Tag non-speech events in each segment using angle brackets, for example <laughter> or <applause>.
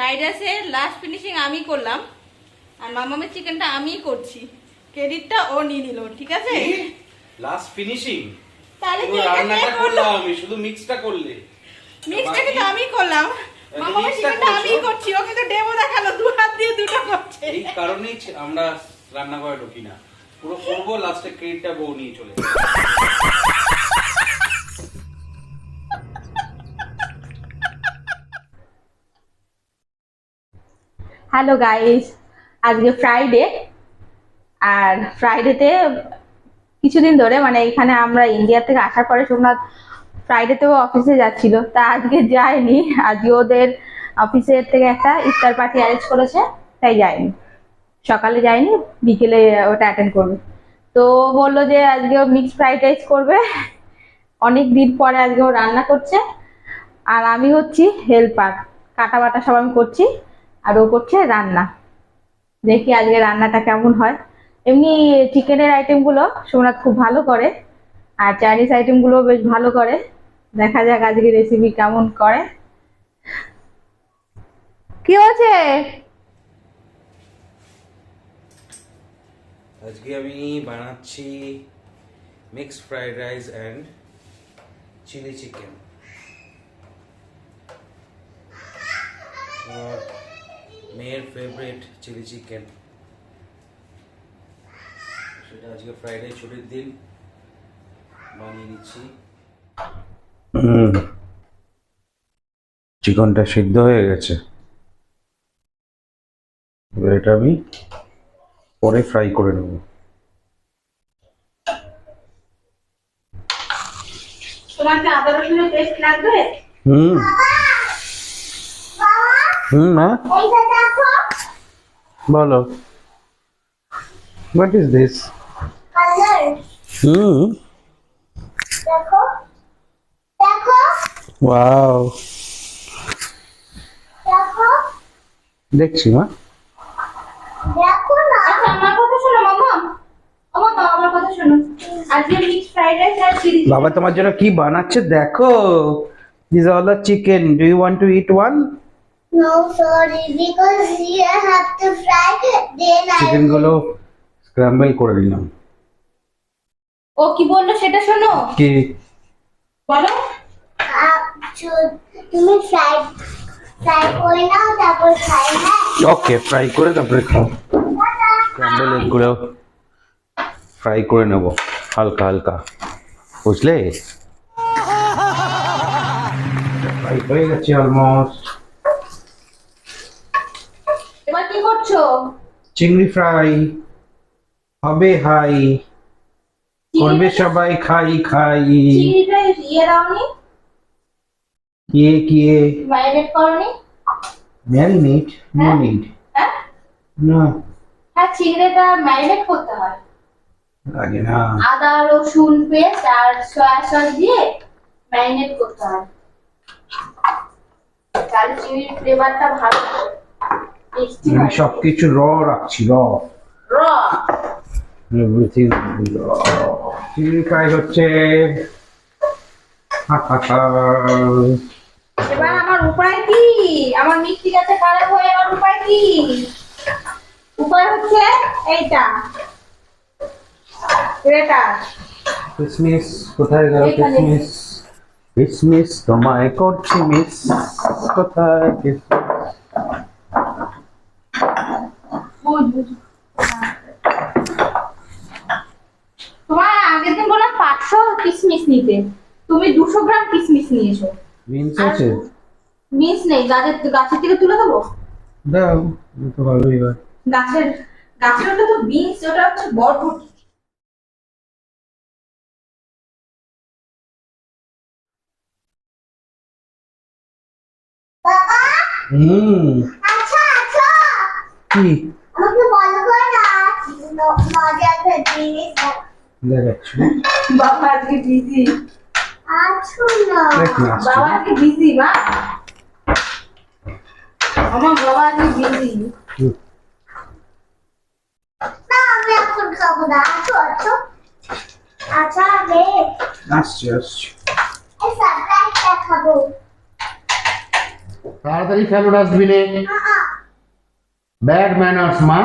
Fried রাইসের last finishing আমি করলাম। আর মামামের চিকেনটা আমিই করছি। ক্রেডিটটা ও নিয়ে নিল ঠিক আছে? লাস্ট ফিনিশিং তাহলে কি রান্নাটা করল করলাম আমি শুধু মিক্সটা করলে। মিক্সটা কিন্তু আমি করলাম। মামামের চিকেনটা? আমিই করছি ও কিন্তু ডেমো দেখাল দু হাত দিয়ে দুটো করছে। এই কারণেই আমরা রান্না করে ঢুকি না। পুরো করব লাস্টে ক্রেডিটটা বউ নিয়ে চলে হ্যালো গাইস আজকে ফ্রাইডে আর ফ্রাইডেতে কিছুদিন ধরে মানে এখানে আমরা ইন্ডিয়া থেকে আসার পরে সোমনাথ ফ্রাইডেতেও অফিসে যাচ্ছিল। তা আজকে যায়নি আজকে ওদের অফিসের থেকে একটা ইফতার পার্টি অ্যারেঞ্জ করেছে, তাই যায়নি সকালে যায়নি বিকেলে ওটা অ্যাটেন্ড করবে। তো বলল যে আজকে ও মিক্সড ফ্রাইড রাইস করবে। অনেক দিন পরে আজকে ও রান্না করছে। আর আমি হচ্ছি হেল্পার কাটা বাটা সব আমি করছি। আর ও করছে রান্না। দেখি আজকে রান্নাটা কেমন হয়। এমনি চিকেনের আইটেমগুলো সোমনাথ খুব ভালো করে, আর চাইনিজ আইটেমগুলো বেশ ভালো করে। দেখা যাক আজকে রেসিপি কেমন করে। কি হচ্ছে আজকে আমি বানাচ্ছি mix fried rice and chilli chicken মেয়ের ফেভারিট চিলি চিকেন সেটা আজকে ফ্রাইডে ছুটির দিন। বানিয়ে নিচ্ছি। চিকেনটা সিদ্ধ হয়ে গেছে। এবার এটা আমি পরে ফ্রাই করে নেব। তোমার কি আদা রসুনের পেস্ট লাগবে? হুম। হুম না বলো। What is this hmm. দেখো। দেখো। ওয়াও দেখছি মা। দেখো না। আচ্ছা আমার কথা শোনো মামা। আমার মা আমার কথা শোনো। আজকে মিক্স ফ্রাইড রাইস আর চিলি বাবা তোমার জন্য কি বানাচ্ছে? দেখো। This all the chicken do you want to eat one No, sorry, because you have to fry, then I চিকেনগুলো স্ক্র্যাম্বল করে দিলাম। ও কি বলল সেটা শোনো? কি? বলো। uh, should তুমি ফ্রাই ফ্রাই করে নাও তারপর খাই হ্যাঁ? ওকে ফ্রাই করে তারপরে খাও। স্ক্র্যাম্বল এগুলো ফ্রাই করে নেব হালকা হালকা। বুঝলে? <laughs> ফ্রাই হয়ে গেছে অলমোস্ট এবার কি করছ? চিংড়ি ফ্রাই হবে হাই। করবে সবাই খাই খাই। ইয়ে দাওনি? কে কে? ম্যারিনেট করনি? ম্যারিনেট? নো নিড হ্যাঁ? না। হ্যাঁ চিংড়িটা ম্যারিনেট করতে হয়। লাগে না। আদা রসুন পেস্ট আর সয়া সস দিয়ে ম্যারিনেট করতে হয়। তাহলে চিংড়ির ফ্লেভারটা ভালো আমি হয় র রাখছি র। র। এভরিথিং র। ফ্রাই হচ্ছে হা, হা, হা। এবার আমার উপায় কি? আমার মিষ্টি গাছে খারাপ হয়ে আমার উপায় কি? উপায় হচ্ছে এইটা। এটা কিসমিস কোথায় গেল কিসমিস? কিসমিস তোমায় করছি মিস। কোথায় কিসমিস বুঝ বুঝ তোমার আগের দিন বললাম পাঁচশো কিসমিস নিতে। তুমি দুশো গ্রাম কিসমিস নিয়েছো। বিনস আছে। নেই গাছের গাছের থেকে তুলে দেবো? দাও তো ভালোই হয়। গাছের গাছের ওটা তো বিনস ওটা হচ্ছে বরবটি। হুম। আচ্ছা আচ্ছা। কি? আমাকে বলো না ন- মজার জিনিস দেখাচ্ছি। বাবা আজকে বিজি আছো না। বাবা আজকে বিজি মা। আমার বাবা আজকে বিজি না আমি এখন খাব না। আছো আছো? আচ্ছা রে আসছি আসছি। এই সারপ্রাইজটা খাব। তাড়াতাড়ি ফেলো ডাস্টবিনে। ব্যাড ম্যানার্স মা।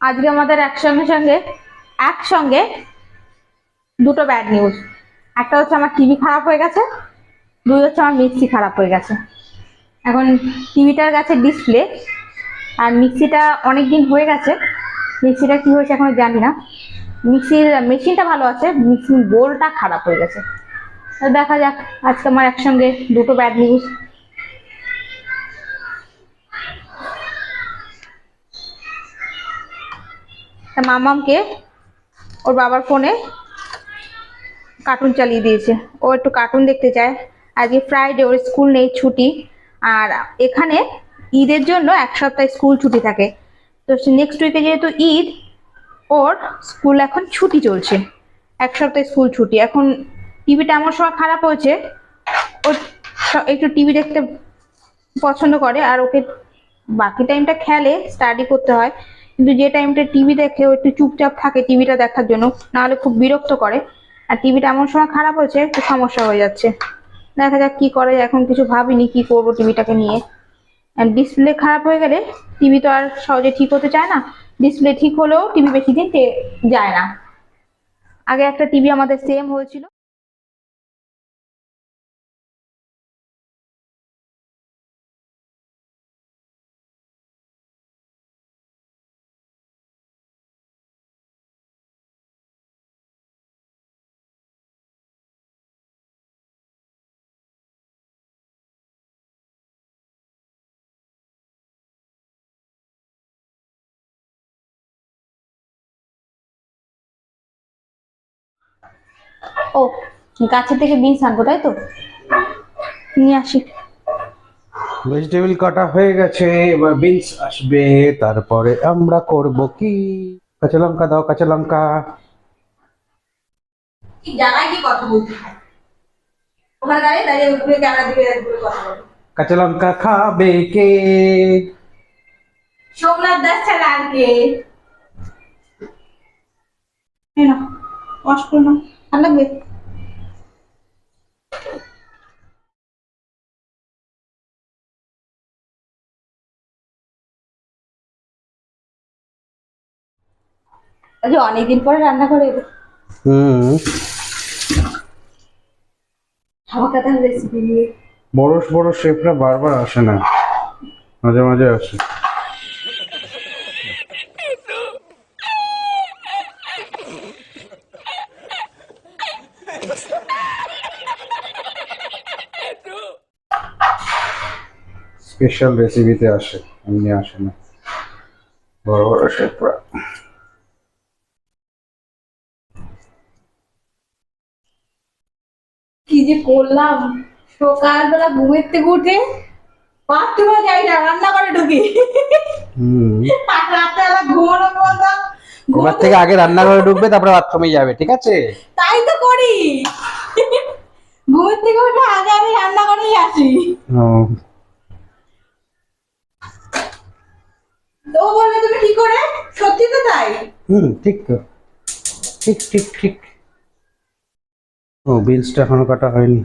আজকে আমাদের একসঙ্গে সঙ্গে, একসঙ্গে দুটো ব্যাড নিউজ একটা হচ্ছে আমার টিভি খারাপ হয়ে গেছে, দুই হচ্ছে আমার মিক্সি খারাপ হয়ে গেছে। এখন টিভিটার কাছে ডিসপ্লে আর মিক্সিটা অনেক দিন হয়ে গেছে। মিক্সিটা কি হয়েছে এখনও জানি না। মিক্সির মেশিনটা ভালো আছে, মিক্সির বোলটা খারাপ হয়ে গেছে। দেখা যাক, আজকে আমার একসঙ্গে দুটো ব্যাড নিউজ মামামকে ওর বাবার ফোনে কার্টুন চালিয়ে দিয়েছে। ও একটু কার্টুন দেখতে চায়। আজকে ফ্রাইডে ওর স্কুল নেই, ছুটি। আর এখানে ঈদের জন্য এক সপ্তাহ স্কুল ছুটি থাকে। তো নেক্সট উইকে যেহেতু ঈদ, ওর স্কুল এখন ছুটি চলছে। এক সপ্তাহ স্কুল ছুটি। এখন টিভিটা এমন সময় খারাপ হয়েছে, ও একটু টিভি দেখতে পছন্দ করে। আর ওকে বাকি টাইমটা খেলে স্টাডি করতে হয়। কিন্তু যে টাইমটা টিভি দেখে ও একটু চুপচাপ থাকে টিভিটা দেখার জন্য, নাহলে খুব বিরক্ত করে। আর টিভিটা এমন সময় খারাপ হয়েছে, একটু সমস্যা হয়ে যাচ্ছে। দেখা যাক কি করে, এখন কিছু ভাবিনি কি করব টিভিটাকে নিয়ে। ডিসপ্লে খারাপ হয়ে গেলে টিভি তো আর সহজে ঠিক হতে চায় না। ডিসপ্লে ঠিক হলেও টিভি বেশি দিন যায় না। আগে একটা টিভি আমাদের সেম হয়েছিল। ও গাছের থেকে বিনস আনব তাই তো? নিয়ে আসি। ভেজিটেবল কাটা হয়ে গেছে এবার বিনস আসবে তারপরে আমরা করব কি? কাঁচা লঙ্কা দাও কাঁচা লঙ্কা। কাঁচা লঙ্কা খাবে কে? সোমনাথ দাস ছাড়া আর কে? এই নাও, wash করে। আর লাগবে? আজকে অনেকদিন পরে রান্না করে হুম। হাওয়াকাতার রেসিপি নিয়ে বড় বড় শেফরা বারবার আসে না। মাঝে মাঝে আসে। স্পেশাল রেসিপিতে আসে এমনি আসে না। বড় বড় শেফরা যে করলাম সকালবেলা ঘুমের থেকে উঠে বাথরুমে যাই না রান্না করে ঢুকি আর রাত্রেবেলা ঘুমানোর মতো এবার থেকে আগে রান্নাঘরে ঢুকবে তারপরে বাথরুমে যাবে ঠিক আছে? তাই তো করি। ঘুমের থেকে উঠে আগে আমি রান্না করেই আসি। ও, ও তুমি কি করে? সত্যি তো তাই? হুম ঠিক তো। ঠিক ঠিক ঠিক। ও বিনসটা এখনও কাটা হয়নি।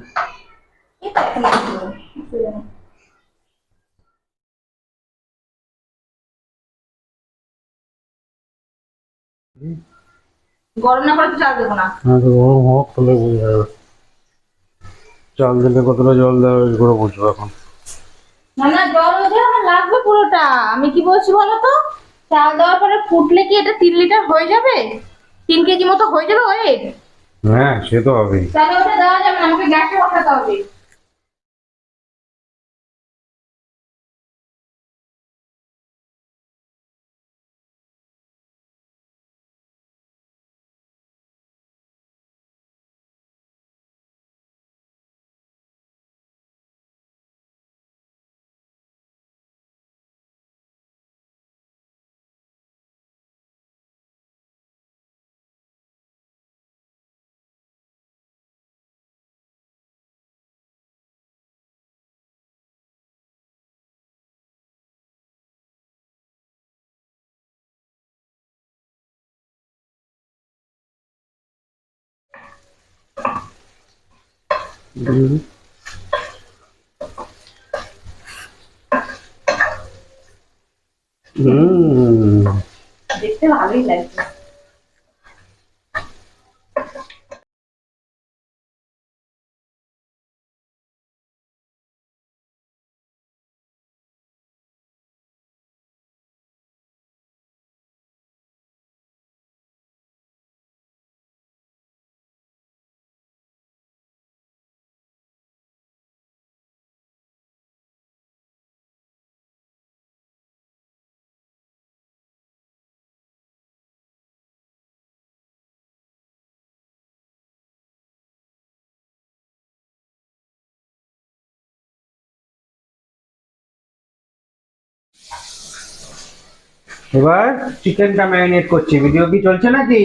গরম না করে তো চাল দেবো না। হ্যাঁ গরম হোক তাহলে বোঝা যাবে। চাল দিলে কতটা জল দেওয়া করে বুঝব এখন। না না জল আমার লাগবে পুরোটা। আমি কি বলছি বলো তো? চাল দেওয়ার পরে ফুটলে কি এটা তিন লিটার হয়ে যাবে? তিন কেজি মতো হয়ে যাবে ওয়েট? হ্যাঁ সে তো হবেই। তাহলে ওটা দেওয়া যাবে আমাকে গ্যাসে বসাতে হবে। হুম দেখতে ভালোই লাগছে এবার চিকেনটা ম্যারিনেট করছি। ভিডিও কি চলছে নাকি?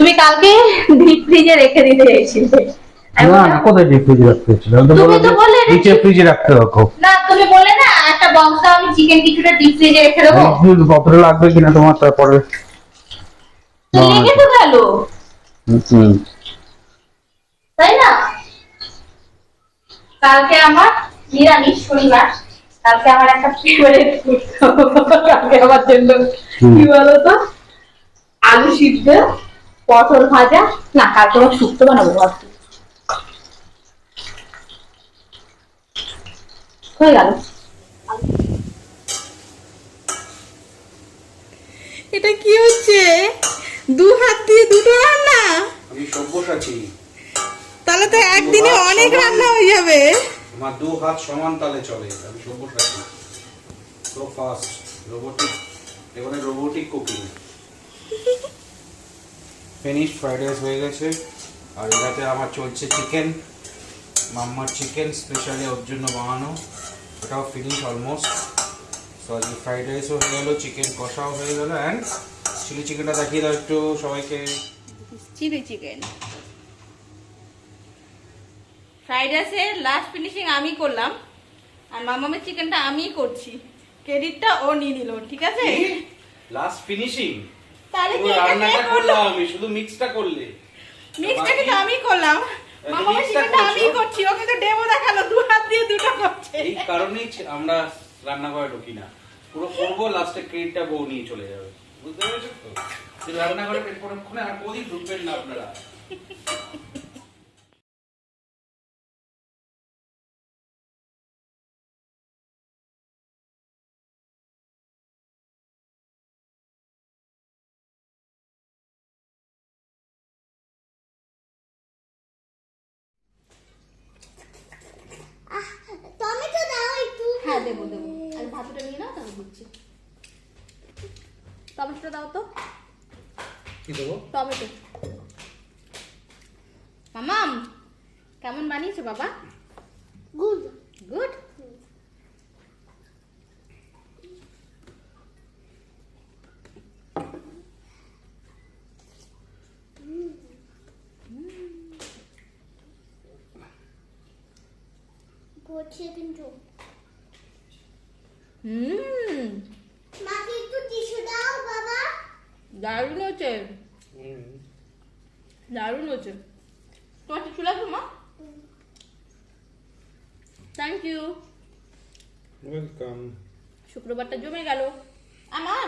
তুমি কালকে ডিপ ফ্রিজে রেখে দিতে চেয়েছিলে আমি না না কোথায় ডিপ ফ্রিজে রাখতে তুমি তো বললে নিচে ফ্রিজে রাখতে রাখো। না তুমি বললে না একটা বক্স আমি চিকেন কিছুটা ডিপ ফ্রিজে রেখে দেবো। লাগবে কিনা তোমার তারপরে? তো লেগে তো গেল। হুম তাই না? কালকে আমার নিরামিষ শনিবার কালকে আমার একটা ফেভারিট ফুড কালকে আমার জন্য। কি বলতো? আলু সিদ্ধ। পটল ভাজা না কালকে আমার শুক্তো বানাবো ভাবছি। হয়ে গেল। এটা কি হচ্ছে? দু হাত দিয়ে দুটো রান্না? আমি সব্যসাচী। তাহলে তো একদিনে অনেক রান্না হয়ে যাবে। আমার দু হাত সমান তালে চলে আমি সব্যসাচী। সো ফাস্ট রোবোটিক এবারে robotic cooking finish fried rice হয়ে গেছে। আর এটাতে আমার চলছে চিকেন মাম্মার চিকেন স্পেশালি ওর জন্য বানানো। ওটাও ফিনিশ অলমোস্ট তো আজকে ফ্রাইড রাইসও হয়ে গেলো চিকেন কষাও হয়ে গেলো অ্যান্ড চিলি চিকেনটা দেখিয়ে দাও একটু সবাইকে। চিলি চিকেন ফ্রাইড রাইসের লাস্ট ফিনিশিং আমি করলাম আর মামামের চিকেনটা আমিই করছি। ক্রেডিটটা ও নিয়ে নিল ঠিক আছে? লাস্ট ফিনিশিং তাহলে রান্নাটা করলাম আমি শুধু মিক্সটা করলে। মিক্সটা কিন্তু আমি করলাম। মামা মামামের mixটা চিকেনটা করছ? ও কিন্তু ডেমো দেখাল দু হাত দিয়ে দুটো করছে। এই কারণেই আমরা রান্নাঘরে ঢুকি না। পুরো করব লাস্টে ক্রেডিটটা বউ নিয়ে চলে যাবে। বুঝতে পেরেছ তো? রান্নাঘরে পেট পরক্ষণে আর কোদিন ঢুকবেন না আপনারা। দেবো দেবো। আর ভাতটা নিয়ে নাও তাহলে দিচ্ছি। টমেটোটা দাও তো। কি দেবো? টমেটো। মামাম কেমন বানিয়েছো বাবা? গুড। গুড? করছে কিন্তু হুম। মাকে একটু টিস্যু দাও বাবা। দারুণ হচ্ছে দারুণ হচ্ছে তোমার কিছু লাগবে মা? থ্যাংক ইউ ওয়েলকাম শুক্রবারটা জমে গেল। আমার?